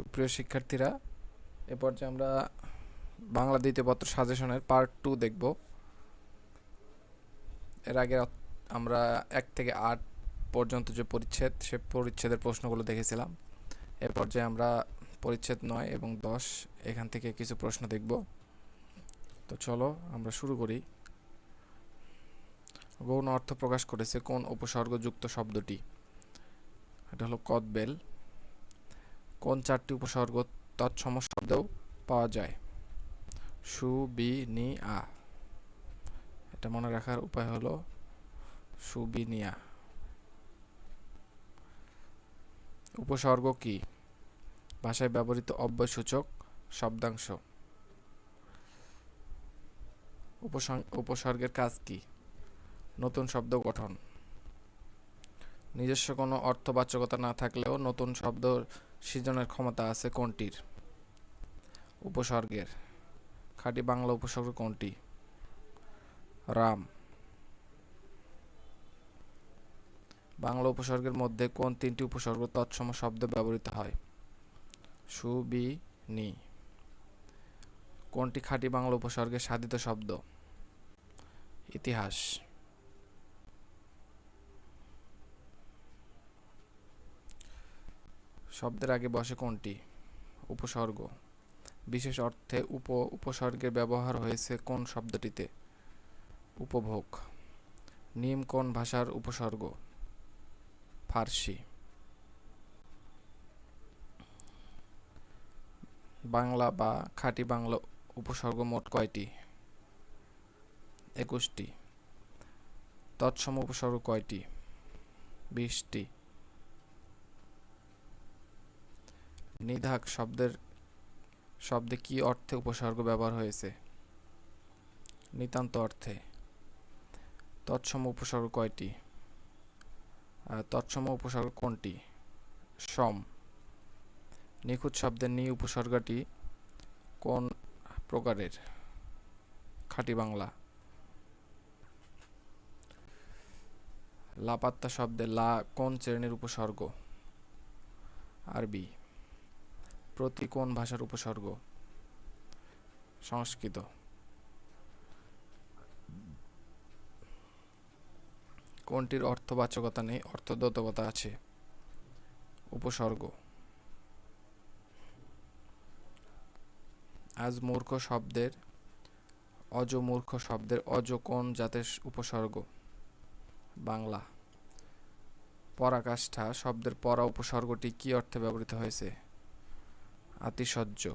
সুপ্রিয় শিক্ষার্থীরা, এ পর্যায়ে আমরা বাংলা দ্বিতীয় পত্র সাজেশনের পার্ট টু দেখব। এর আগে আমরা এক থেকে আট পর্যন্ত যে পরিচ্ছেদ, সে পরিচ্ছেদের প্রশ্নগুলো দেখেছিলাম। এ পর্যায়ে আমরা পরিচ্ছেদ নয় এবং দশ এখান থেকে কিছু প্রশ্ন দেখব। তো চলো আমরা শুরু করি। গৌণ অর্থ প্রকাশ করেছে কোন উপসর্গযুক্ত শব্দটি? এটা হলো কদবেল। কোন চারটি উপসর্গ তৎসম শব্দেও পাওয়া যায়? সু, বি, নি, আ। এটা মনে রাখার উপায় হলো সুবিনিয়া উপসর্গ কি? ভাষায় ব্যবহৃত অব্যয়সূচক শব্দাংশ। উপসং- উপসর্গের কাজ কি? নতুন শব্দ গঠন। নিজস্ব কোনো অর্থবাচকতা না থাকলেও নতুন শব্দ সৃজনের ক্ষমতা আছে কোনটির? উপসর্গের। খাঁটি বাংলা উপসর্গ কোনটি? রাম। বাংলা উপসর্গের মধ্যে কোন তিনটি উপসর্গ তৎসম শব্দ ব্যবহৃত হয়? সু, বি, নি। কোনটি খাঁটি বাংলা উপসর্গের সাধিত শব্দ? ইতিহাস। শব্দের আগে বসে কোনটি? উপসর্গ। বিশেষ অর্থে উপ উপসর্গের ব্যবহার হয়েছে কোন শব্দটিতে? উপভোগ। নিম কোন ভাষার উপসর্গ? ফার্সি। বাংলা বা খাঁটি বাংলা উপসর্গ মোট কয়টি? একুশটি। তৎসম উপসর্গ কয়টি? বিশটি। নিধাক শব্দের, শব্দে কি অর্থে উপসর্গ ব্যবহার হয়েছে? নিতান্ত অর্থে। তৎসম উপসর্গ কয়টি? তৎসম উপসর্গ কোনটি? সম। নিখুঁত শব্দের নি উপসর্গটি কোন প্রকারের? খাঁটি বাংলা। লাপাত্তা শব্দে লা কোন শ্রেণির উপসর্গ? আরবি। প্রতি কোন ভাষার উপসর্গ? সংস্কৃত। কোনটির অর্থবাচকতা নেই? অর্থদোতকতা আছে। উপসর্গ। আজ মূর্খ শব্দের, অজ মূর্খ শব্দের অজ কোন জাতের উপসর্গ? বাংলা। পরাকাষ্ঠা শব্দের পরা উপসর্গটি কি অর্থে ব্যবহৃত হয়েছে? আতিশয্য।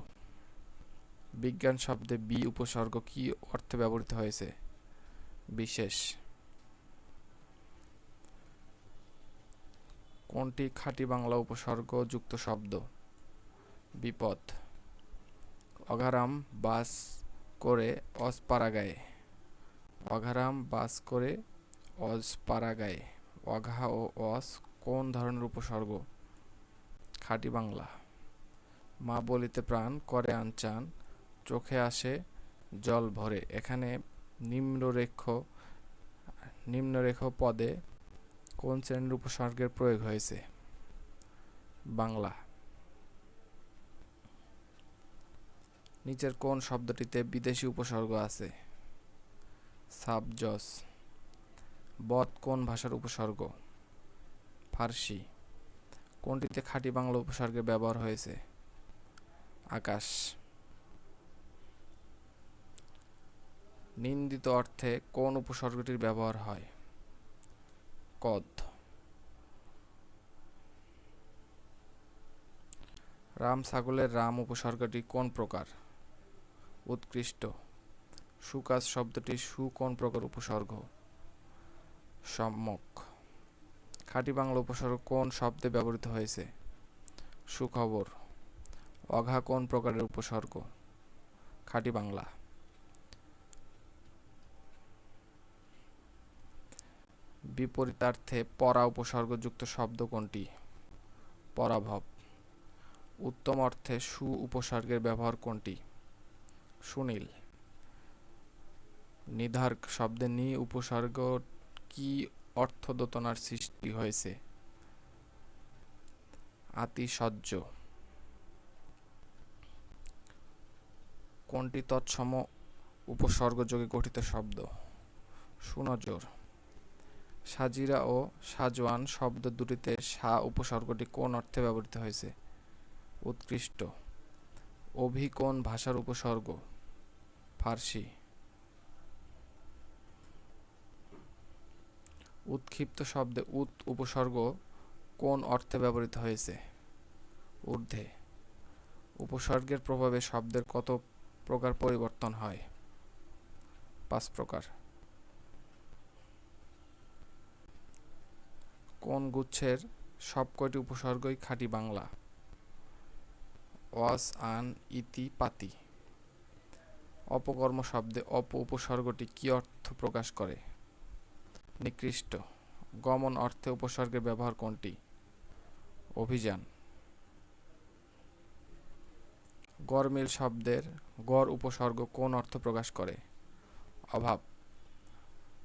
বিজ্ঞান শব্দে বি উপসর্গ কি অর্থে ব্যবহৃত হয়েছে? বিশেষ। কোনটি খাঁটি বাংলা উপসর্গ যুক্ত শব্দ? বিপদ। অঘারাম বাস করে অজপাড়াগায়ে অঘারাম বাস করে অজপাড়াগায়ে অঘা ও অস কোন ধরনের উপসর্গ? খাঁটি বাংলা। মা বলিতে প্রাণ, করে আনচান, চোখে আসে জল ভরে। এখানে নিম্নরেখ নিম্নরেখ পদে কোন শ্রেণির উপসর্গের প্রয়োগ হয়েছে? বাংলা। নিচের কোন শব্দটিতে বিদেশি উপসর্গ আছে? সাবজস। বদ কোন ভাষার উপসর্গ? ফার্সি। কোনটিতে খাঁটি বাংলা উপসর্গের ব্যবহার হয়েছে? আকাশ। নিন্দিত অর্থে কোন উপসর্গটির ব্যবহার হয়? কদ। রাম ছাগলের রাম উপসর্গটি কোন প্রকার? উৎকৃষ্ট। সুকাজ শব্দটি সু কোন প্রকার উপসর্গ? সম্যক। খাঁটি বাংলা উপসর্গ কোন শব্দে ব্যবহৃত হয়েছে? সুখবর। অঘা কোন প্রকারের উপসর্গ? খাঁটি বাংলা। বিপরীতার্থে পরা উপসর্গযুক্ত শব্দ কোনটি? পরাভব। উত্তম অর্থে সু উপসর্গের ব্যবহার কোনটি? সুনীল। নিধার্ক শব্দে নি উপসর্গ কি অর্থদোতনার সৃষ্টি হয়েছে? আতিশয্য। কোনটি তৎসম উপসর্গযোগে গঠিত শব্দ? সুনজর সাজিরা ও সাজওয়ান শব্দ দুটিতে সা উপসর্গটি কোন অর্থে ব্যবহৃত হয়েছে? উৎকৃষ্ট। অভি কোন ভাষার উপসর্গ। ফার্সি। উৎক্ষিপ্ত শব্দে উৎ উপসর্গ কোন অর্থে ব্যবহৃত হয়েছে? ঊর্ধ্বে। উপসর্গের প্রভাবে শব্দের কত প্রকার পরিবর্তন হয়। পাঁচ প্রকার। কোন গুচ্ছের সবকটি উপসর্গই খাঁটি বাংলা? ওয়াস আন, ইতি, পাতি। অপকর্ম শব্দে অপ উপসর্গটি কি অর্থ প্রকাশ করে? নিকৃষ্ট। গমন অর্থে উপসর্গের ব্যবহার কোনটি? অভিযান। গরমিল শব্দের গড় উপসর্গ কোন অর্থ প্রকাশ করে? অভাব।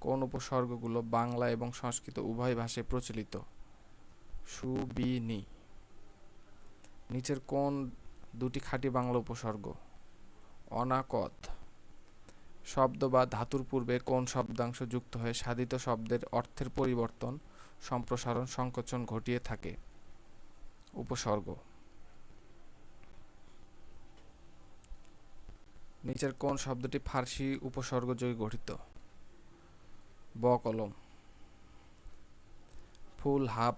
কোন উপসর্গগুলো বাংলা এবং সংস্কৃত উভয় ভাষায় প্রচলিত? সুবিনি। নিচের কোন দুটি খাঁটি বাংলা উপসর্গ? অনাকত শব্দ বা ধাতুর পূর্বে কোন শব্দাংশ যুক্ত হয়ে সাধিত শব্দের অর্থের পরিবর্তন, সম্প্রসারণ, সংকোচন ঘটিয়ে থাকে? উপসর্গ। নিচের কোন শব্দটি ফার্সি উপসর্গযোগে গঠিত। ব কলম। ফুল, হাফ,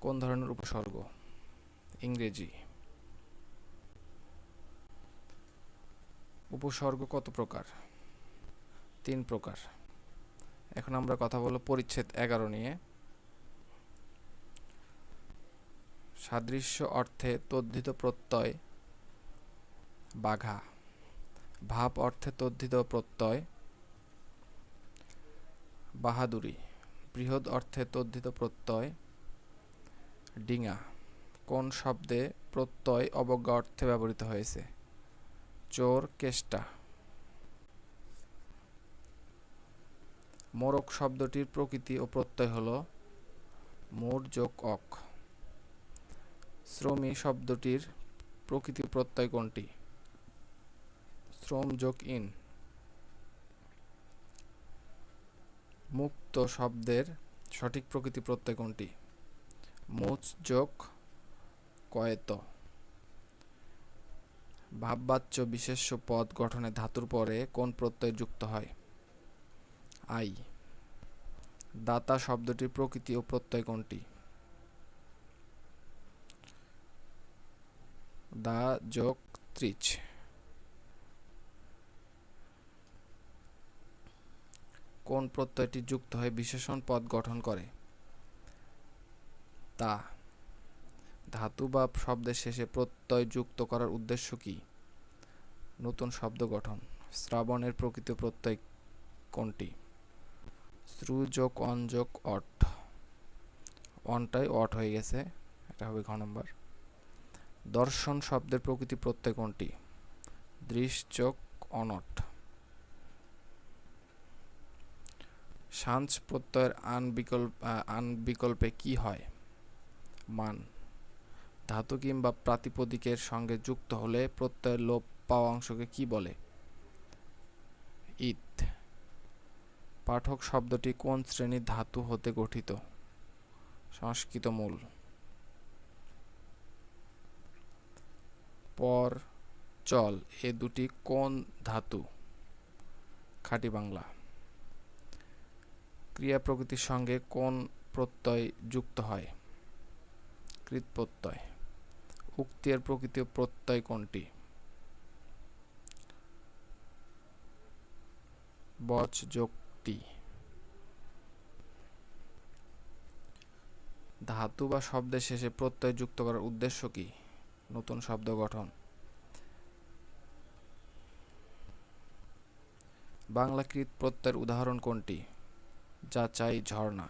কোন ধরনের উপসর্গ? ইংরেজি। উপসর্গ কত প্রকার? তিন প্রকার। এখন আমরা কথা বলব পরিচ্ছেদ এগারো নিয়ে। সাদৃশ্য অর্থে তদ্ধিত প্রত্যয়, বাঘা। ভাব অর্থে তদ্ধিত প্রত্যয়। বাহাদুরি, বৃহৎ অর্থে তদ্ধিত প্রত্যয়। ডিঙা, কোন শব্দে প্রত্যয় অবজ্ঞা অর্থে ব্যবহৃত হয়েছে? চোর, কেষ্টা। মোরক শব্দটির প্রকৃতি ও প্রত্যয় হল মোর যোগ অক। শ্রমী শব্দটির প্রকৃতি প্রত্যয় কোনটি? শ্রম যোগ ইন। মুক্ত শব্দের সঠিক প্রকৃতি প্রত্যয় কোনটি? মুচ যোগ কয়েত। ভাববাচ্য বিশেষ্য পদ গঠনে ধাতুর পরে কোন প্রত্যয় যুক্ত হয়? আই। দাতা শব্দটির প্রকৃতি ও প্রত্যয় কোনটি? দা যোগ ত্রিচ। কোন প্রত্যয়টি যুক্ত হয়ে বিশেষণ পদ গঠন করে? তা, ধাতু বা শব্দের শেষে প্রত্যয় যুক্ত করার উদ্দেশ্য কি? নতুন শব্দ গঠন, শ্রাবণের প্রকৃত প্রত্যয় কোনটি? শ্রুযোগ অনযোগ অট। অনটাই অট হয়ে গেছে, এটা হবে ঘ নম্বর। দর্শন শব্দের প্রকৃতি প্রত্যয় কোনটি? দৃশযোগ অনট। সাঞ্চ প্রত্যয়ের আন বিকল্প আন বিকল্পে কি হয়? মান। ধাতু কিংবা প্রাতিপদিকের সঙ্গে যুক্ত হলে প্রত্যয়ের লোপ পাওয়া অংশকে কি বলে? ইত পাঠক শব্দটি কোন শ্রেণির ধাতু হতে গঠিত? সংস্কৃত মূল। পর, চল। এ দুটি কোন ধাতু? খাঁটি বাংলা। ক্রিয়া প্রকৃতির সঙ্গে কোন প্রত্যয় যুক্ত হয়? কৃত প্রত্যয় উক্তি এর প্রকৃতি প্রত্যয় কোনটি? বচ যোগটি ধাতু বা শব্দের শেষে প্রত্যয় যুক্ত করার উদ্দেশ্য কি? নতুন শব্দ গঠন। বাংলা কৃত প্রত্যয়ের উদাহরণ কোনটি? যা চাই ঝর্ণা।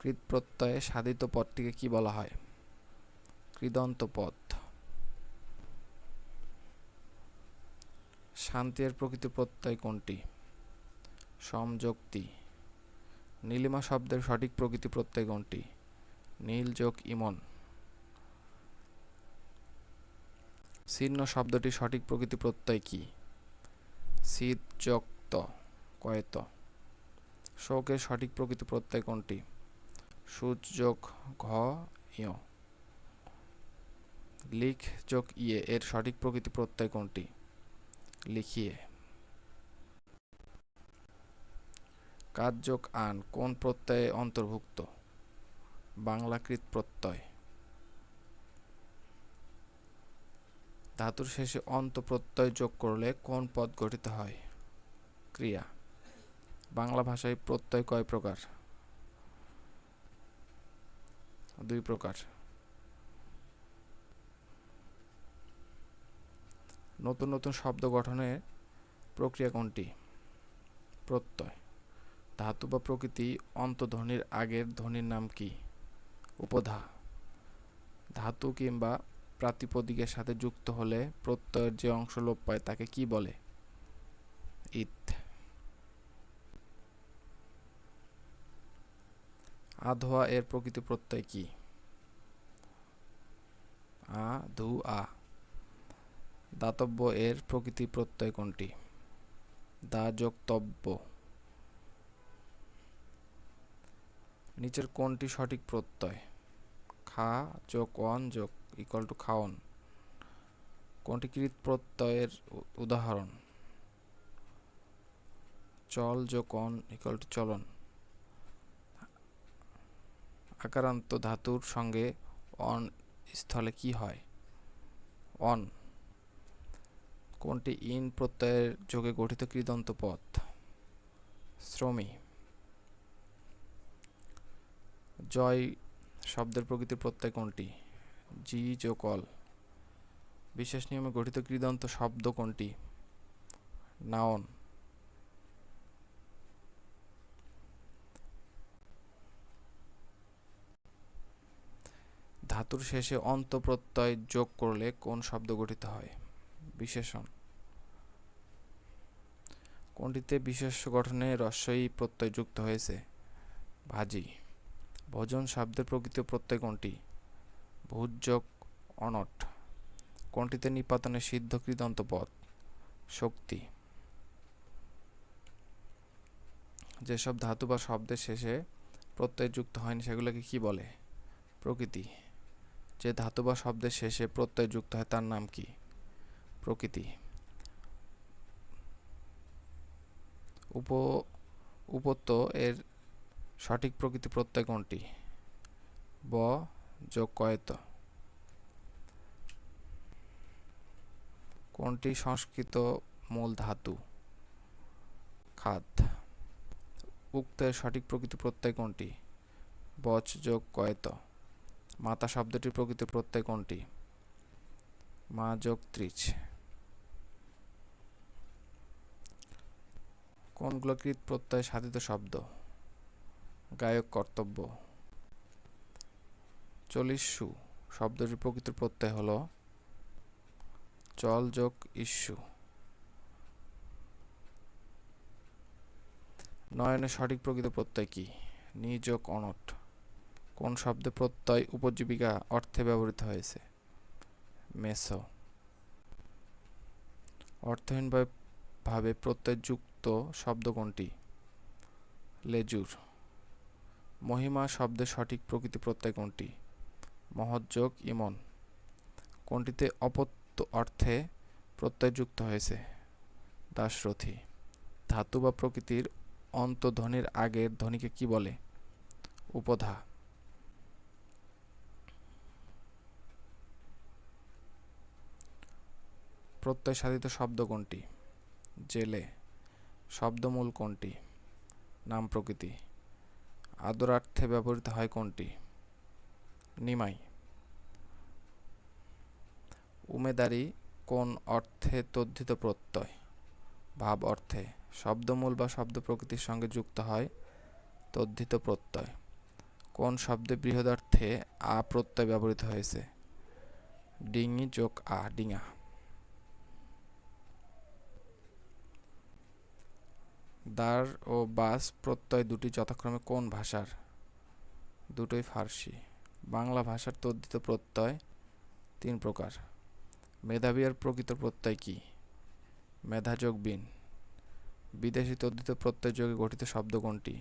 কৃত প্রত্যয়ে সাধিত পদটিকে কি বলা হয়? কৃদন্ত পদ। শান্তির প্রকৃতি প্রত্যয় কোনটি? সমযোক্তি। নীলিমা শব্দের সঠিক প্রকৃতি প্রত্যয় কোনটি? নীল যোগ ইমন। ছিন্ন শব্দটি সঠিক প্রকৃতি প্রত্যয় কি? শীত যোগ ত কয়ত। শোকের সঠিক প্রকৃতি প্রত্যয় কোনটি? সূচ যোগ ঘ ইয় লিখ যোগ ইয়ে এর সঠিক প্রকৃতি প্রত্যয় কোনটি? লিখিয়ে। কাজ যোগ আন, কোন প্রত্যয়ে অন্তর্ভুক্ত? বাংলাকৃত প্রত্যয়। ধাতুর শেষে অন্ত প্রত্যয় যোগ করলে কোন পদ গঠিত হয়? ক্রিয়া। বাংলা ভাষায় প্রত্যয় কয় প্রকার? দুই প্রকার। নতুন নতুন শব্দ গঠনের প্রক্রিয়া কোনটি? প্রত্যয়। ধাতু বা প্রকৃতি অন্তধ্বনির আগের ধ্বনির নাম কি? উপধা। ধাতু কিংবা প্রাতিপদিকের সাথে যুক্ত হলে প্রত্যয়ের যে অংশ লোপ পায় তাকে কি বলে? ইত আধোয়া এর প্রকৃতি প্রত্যয় কি? আ, ধু, আ। দাতব্য এর প্রকৃতি প্রত্যয় কোনটি? দা যোগতব্য নিচের কোনটি সঠিক প্রত্যয়? খা, যোগ অন যোগ ইকুয়াল টু খাওন কোনটি কৃত প্রত্যয়ের উদাহরণ? চল, যোগ অন ইকুয়াল টু চলন আকারান্ত ধাতুর সঙ্গে অন স্থলে কি হয়? অন কোনটি ইন প্রত্যয়ের যোগে গঠিত কৃদন্ত পথ? শ্রমী জয় শব্দের প্রকৃতির প্রত্যয় কোনটি? জি যোকল বিশেষ নিয়মে গঠিত কৃদন্ত শব্দ কোনটি? নাওন ধাতুর শেষে অন্ত প্রত্যয় যোগ করলে কোন শব্দ গঠিত হয়? বিশেষণ। কোনটিতে বিশেষ গঠনে রস্বই প্রত্যয় যুক্ত হয়েছে? ভাজি। ভোজন শব্দের প্রকৃত প্রত্যয় কোনটি? ভোজ্যক অনট। কোনটিতে নিপাতনে সিদ্ধ কৃদন্ত পদ শক্তি। যেসব ধাতু বা শব্দের শেষে প্রত্যয় যুক্ত হয়নি সেগুলোকে কি বলে? প্রকৃতি। যে ধাতু বা শব্দের শেষে প্রত্যয় যুক্ত হয়, তার নাম কি? প্রকৃতি। উপ, উপত্য এর সঠিক প্রকৃতি প্রত্যয় কোনটি? ব, যোগ কয়ত। কোনটি সংস্কৃত মূল ধাতু? খাদ। উক্তের সঠিক প্রকৃতি প্রত্যয় কোনটি? বচ যোগ কয়ত। মাতা শব্দটির প্রকৃতি প্রত্যয় কোনটি? মা যোগ ত্রিচ কোনগুলো কৃত প্রত্যয় সাধিত শব্দ? গায়ক কর্তব্য। চলিস্যু শব্দটির প্রকৃত প্রত্যয় হল চল যোগ ইস্যু। নয়নের সঠিক প্রকৃত প্রত্যয় কি? নিযোগ অনট। কোন শব্দে প্রত্যয় উপজীবিকা অর্থে ব্যবহৃত হয়েছে? মেসো। অর্থহীনভাবে প্রত্যয়যুক্ত শব্দ কোনটি? লেজুর। মহিমা শব্দের সঠিক প্রকৃতি প্রত্যয় কোনটি? মহৎযোগ ইমন। কোনটিতে অপত্য অর্থে প্রত্যয় যুক্ত হয়েছে? দাসরথী। ধাতু বা প্রকৃতির অন্তধ্বনির আগের ধ্বনিকে কি বলে? উপধা। প্রত্যয় সাধিত শব্দ কোনটি? জেলে। শব্দমূল কোনটি? নাম প্রকৃতি। আদরার্থে ব্যবহৃত হয় কোনটি? নিমাই। উমেদারি কোন অর্থে তদ্ধিত প্রত্যয়? ভাব অর্থে। শব্দমূল বা শব্দ প্রকৃতির সঙ্গে যুক্ত হয় তদ্ধিত প্রত্যয়। কোন শব্দে বৃহদার্থে আ প্রত্যয় ব্যবহৃত হয়েছে? ডিঙি যোগ আ ডিঙা। দার ও বাস প্রত্যয় দুটি যথাক্রমে কোন ভাষার? দুটোই ফার্সি। বাংলা ভাষার তদ্ধিত প্রত্যয় তিন প্রকার। মেধাবী এর প্রকৃত প্রত্যয় কি? মেধাযোগ বিন। বিদেশি তদ্ধিত প্রত্যয় যোগে গঠিত শব্দ কোনটি?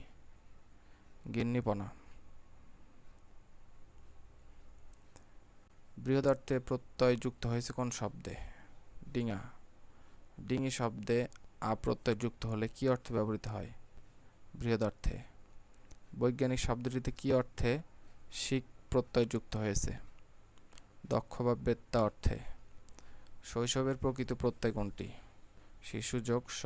গিন্নিপনা। বৃহদার্থে প্রত্যয় যুক্ত হয়েছে কোন শব্দে? ডিঙা। ডিঙি শব্দে আ প্রত্যয় যুক্ত হলে কি অর্থে ব্যবহৃত হয়? বৃহদার্থে বৈজ্ঞানিক শব্দটিতে কি অর্থে শিক প্রত্যয় যুক্ত হয়েছে? দক্ষ বা বেত্তা অর্থে। শৈশবের প্রকৃত প্রত্যয় কোনটি? শিশু যোগ স।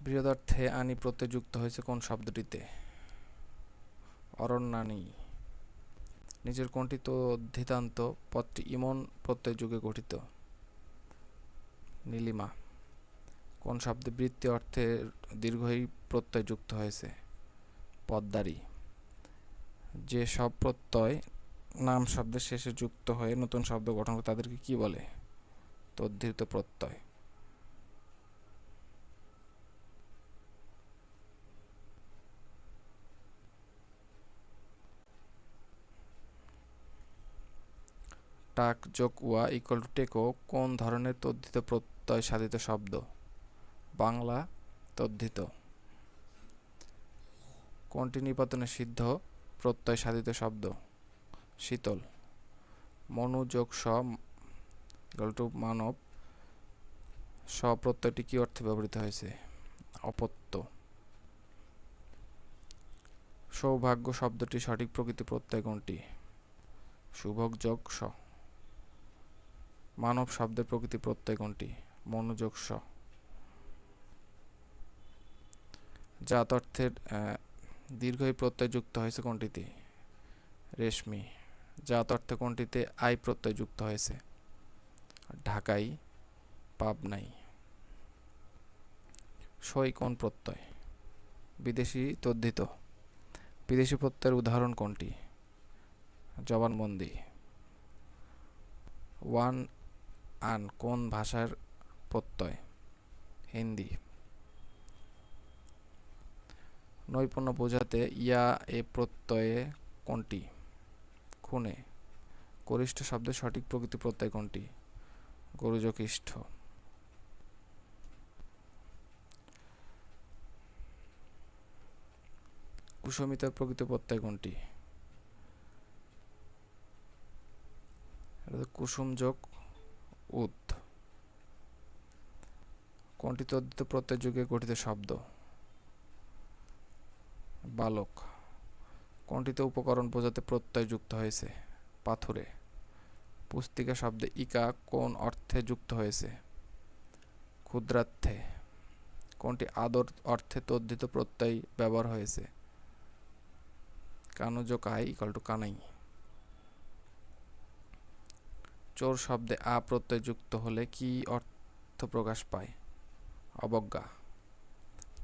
বৃহদার্থে আনি প্রত্যয় যুক্ত হয়েছে কোন শব্দটিতে? অরণ্যানী। নিজের কোনটি তো অধ্যিতান্ত পদটি ইমন প্রত্যয় যুগে গঠিত। নীলিমা, কোন শব্দে বৃত্তি অর্থে দীর্ঘই প্রত্যয় যুক্ত হয়েছে? পদ্মারি, যে সব প্রত্যয় নাম শব্দের শেষে যুক্ত হয়ে নতুন শব্দ গঠন করে তাদেরকে কি বলে? তদ্ধিত প্রত্যয়। টাক যোগ ওয়া ইকুয়াল টু টেকো কোন ধরনের তদ্ধিত প্রত্যয় সাধিত শব্দ? বাংলা তদ্ধিত। কোনটি নিপাতনে সিদ্ধ? প্রত্যয় সাধিত শব্দ। শীতল। মনু যোগ স ইকুয়াল টু মানব। স প্রত্যয়টি কি অর্থে ব্যবহৃত হয়েছে? অপত্য। সৌভাগ্য শব্দটি সঠিক প্রকৃতি প্রত্যয় কোনটি? শুভক যোগ স। মানব শব্দের প্রকৃতি প্রত্যয় কোনটি? মনোযোগ স। জাত অর্থের দীর্ঘই প্রত্যয় যুক্ত হয়েছে কোনটিতে? রেশমি। জাত অর্থে কোনটিতে? আই প্রত্যয় যুক্ত হয়েছে। ঢাকাই, পাবনাই। সই কোন প্রত্যয়? বিদেশি তদ্ধিত। বিদেশি প্রত্যয়ের উদাহরণ কোনটি? জবানবন্দি। ওয়ান আন কোন ভাষার প্রত্যয়? হিন্দি। নৈপুণ্য বোঝাতে ইয়া এ প্রত্যয়ে কোনটি? খুনে। গরিষ্ঠ শব্দের সঠিক প্রকৃতি প্রত্যয় কোনটি? গরুজকিষ্ঠ। কুসমিতার প্রকৃত প্রত্যয় কোনটি? কুসুম যোগ উদ কোনটি তদ্ধিত প্রত্যয় যুগে গঠিত শব্দ? বালক। কোনটিতে উপকরণ বোঝাতে প্রত্যয় যুক্ত হয়েছে? পাথুরে। পুস্তিকা শব্দে ইকা কোন অর্থে যুক্ত হয়েছে? ক্ষুদ্রার্থে। কোনটি আদর অর্থে তদ্ধিত প্রত্যয় ব্যবহার হয়েছে? কানুজ কাই ইকাল টু কানাই। চোর শব্দে আ প্রত্যয় যুক্ত হলে কি অর্থ প্রকাশ পায়? অবজ্ঞা।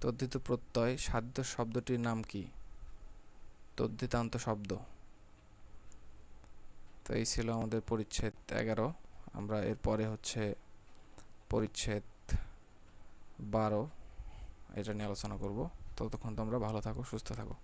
তদ্ধিত প্রত্যয় সাধ্য শব্দটির নাম কি? তদ্ধিতান্ত শব্দ। তো এই ছিল আমাদের পরিচ্ছেদ এগারো। আমরা এরপরে হচ্ছে পরিচ্ছেদ বারো। এটা নিয়ে আলোচনা করব। ততক্ষণ তোমরা ভালো থাকো, সুস্থ থাকো।